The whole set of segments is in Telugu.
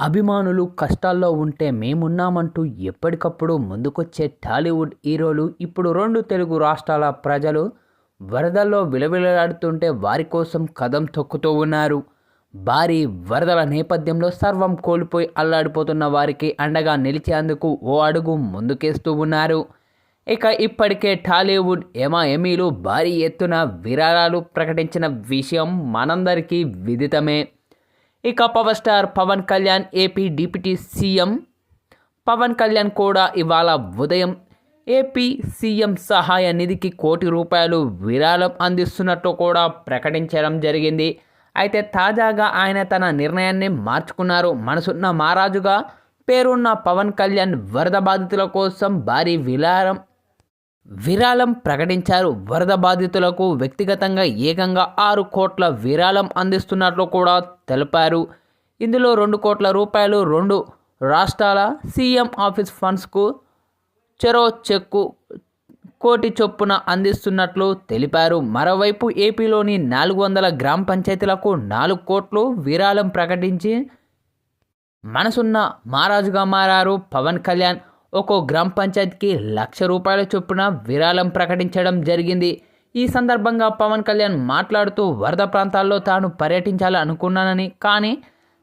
అభిమానులు కష్టాల్లో ఉంటే మేమున్నామంటూ ఎప్పటికప్పుడు ముందుకొచ్చే టాలీవుడ్ హీరోలు ఇప్పుడు రెండు తెలుగు రాష్ట్రాల ప్రజలు వరదల్లో విలవిలలాడుతుంటే వారి కోసం కదం తొక్కుతూ ఉన్నారు. భారీ వరదల నేపథ్యంలో సర్వం కోల్పోయి అల్లాడిపోతున్న వారికి అండగా నిలిచేందుకు ఓ అడుగు ముందుకేస్తూ ఉన్నారు. ఇక ఇప్పటికే టాలీవుడ్ ఎమా ఎమీలు భారీ ఎత్తున విరాళాలు ప్రకటించిన విషయం మనందరికీ విదితమే. ఇక power star Pawan Kalyan AP deputy CM Pawan Kalyan కూడా ఇవాళ ఉదయం ఏపీ సీఎం సహాయ నిధికి కోటి రూపాయలు విరాళం అందిస్తున్నట్టు కూడా ప్రకటించడం జరిగింది. అయితే తాజాగా ఆయన తన నిర్ణయాన్ని మార్చుకున్నారు. మనసున్న మహారాజుగా పేరున్న పవన్ కళ్యాణ్ వరద బాధితుల కోసం భారీ విరాళం విరాళం ప్రకటించారు. వరద బాధితులకు వ్యక్తిగతంగా ఏకంగా ఆరు కోట్ల విరాళం అందిస్తున్నట్లు కూడా తెలిపారు. ఇందులో రెండు కోట్ల రూపాయలు రెండు రాష్ట్రాల సీఎం ఆఫీస్ ఫండ్స్కు చెరో చెక్కు కోటి చొప్పున అందిస్తున్నట్లు తెలిపారు. మరోవైపు ఏపీలోని నాలుగు వందల గ్రామ పంచాయతీలకు నాలుగు కోట్లు విరాళం ప్రకటించి మనసున్న మహారాజుగా మారారు పవన్ కళ్యాణ్. ఒక్కో గ్రామ పంచాయతీకి లక్ష రూపాయల చొప్పున విరాళం ప్రకటించడం జరిగింది. ఈ సందర్భంగా పవన్ కళ్యాణ్ మాట్లాడుతూ వరద ప్రాంతాల్లో తాను పర్యటించాలనుకున్నానని కానీ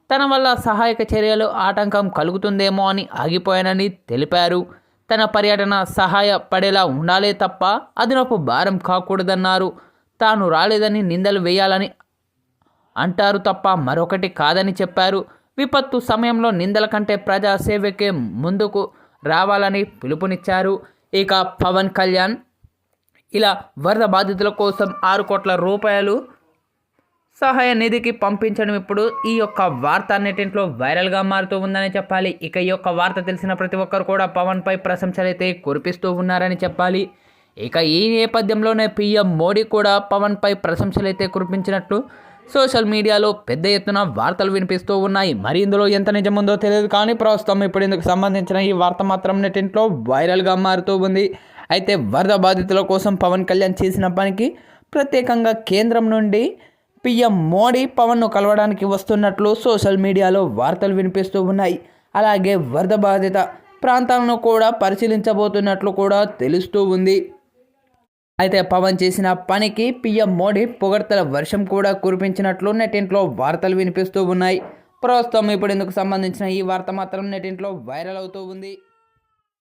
తన వల్ల సహాయక చర్యలు ఆటంకం కలుగుతుందేమో అని ఆగిపోయానని తెలిపారు. తన పర్యటన సహాయపడేలా ఉండాలే తప్ప అదనపు భారం కాకూడదన్నారు. తాను రాలేదని నిందలు వేయాలని అంటారు తప్ప మరొకటి కాదని చెప్పారు. విపత్తు సమయంలో నిందల కంటే ప్రజాసేవకే ముందుకు రావాలని పిలుపునిచ్చారు. ఇక పవన్ కళ్యాణ్ ఇలా వరద బాధితుల కోసం ఆరు కోట్ల రూపాయలు సహాయ నిధికి పంపించడం ఇప్పుడు ఈ యొక్క వార్త అన్నిటింట్లో వైరల్గా మారుతూ ఉందని చెప్పాలి. ఇక ఈ యొక్క వార్త తెలిసిన ప్రతి ఒక్కరు కూడా పవన్పై ప్రశంసలు అయితే కురిపిస్తూ ఉన్నారని చెప్పాలి. ఇక ఈ నేపథ్యంలోనే పీఎం మోడీ కూడా పవన్పై ప్రశంసలు అయితే కురిపించినట్లు సోషల్ మీడియాలో పెద్ద ఎత్తున వార్తలు వినిపిస్తూ ఉన్నాయి. మరి ఇందులో ఎంత నిజముందో తెలియదు కానీ ప్రస్తుతం ఇప్పుడు ఇందుకు సంబంధించిన ఈ వార్త మాత్రం నెట్టింట్లో వైరల్గా మారుతూ ఉంది. అయితే వరద బాధితుల కోసం పవన్ కళ్యాణ్ చేసిన పనికి ప్రత్యేకంగా కేంద్రం నుండి పిఎం మోడీ పవన్ను కలవడానికి వస్తున్నట్లు సోషల్ మీడియాలో వార్తలు వినిపిస్తూ ఉన్నాయి. అలాగే వరద బాధిత ప్రాంతాలను కూడా పరిశీలించబోతున్నట్లు కూడా తెలుస్తూ ఉంది. అయితే పవన్ చేసిన పనికి పీఎం మోడీ పొగడ్తల వర్షం కూడా కురిపించినట్లు నెటింట్లో వార్తలు వినిపిస్తూ ఉన్నాయి. ప్రస్తుతం ఇప్పుడు ఇందుకు సంబంధించిన ఈ వార్త మాత్రం నెటింట్లో వైరల్ అవుతూ ఉంది.